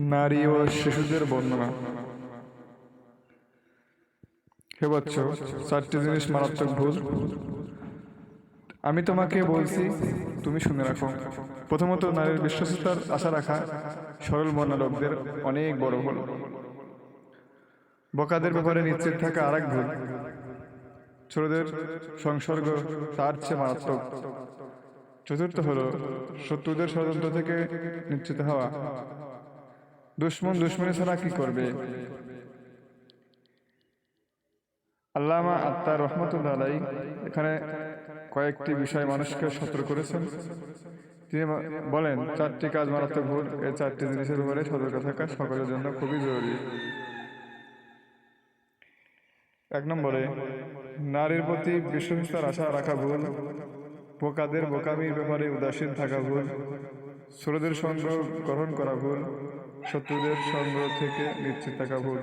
নারী ও শিশুদের বর্ণনা। হে বচ্চ, চারটি জিনিস মারাত্মক ভুল। আমি তোমাকে বলছি, তুমি শুনে রাখো। প্রথমত, নারীর বিশ্বস্ততার আশা রাখা সরল মনা লোকদের অনেক বড় ভুল। বকাদের ব্যাপারে নিশ্চিত থাকা আরেক ভুল। ছোটদের সংসর্গ তার চেয়ে মারাত্মক। চতুর্থ হলো, শত্রুদের ষড়যন্ত্র থেকে নিশ্চিত হওয়া। দুশ্মন দুশ্মনী ছাড়া কি করবে? আল্লামা আত্মা রহমতুল্লাহ আলাই এখানে কয়েকটি বিষয় মানুষকে সতর্ক করেছেন। তিনি বলেন, চারটি কাজ মারাত্মক ভুল, এই চারটি জিনিসের উপরে সতর্ক থাকা সকলের জন্য খুবই জরুরি। এক নম্বরে, নারীর প্রতি বিশ্বস্তার আশা রাখা ভুল, বোকাদের বোকামির ব্যাপারে উদাসীন থাকা ভুল ছোটদের সঙ্গ গ্রহণ করা ভুল শত্রুদের সঙ্গ থেকে নিশ্চিত থাকা ভুল।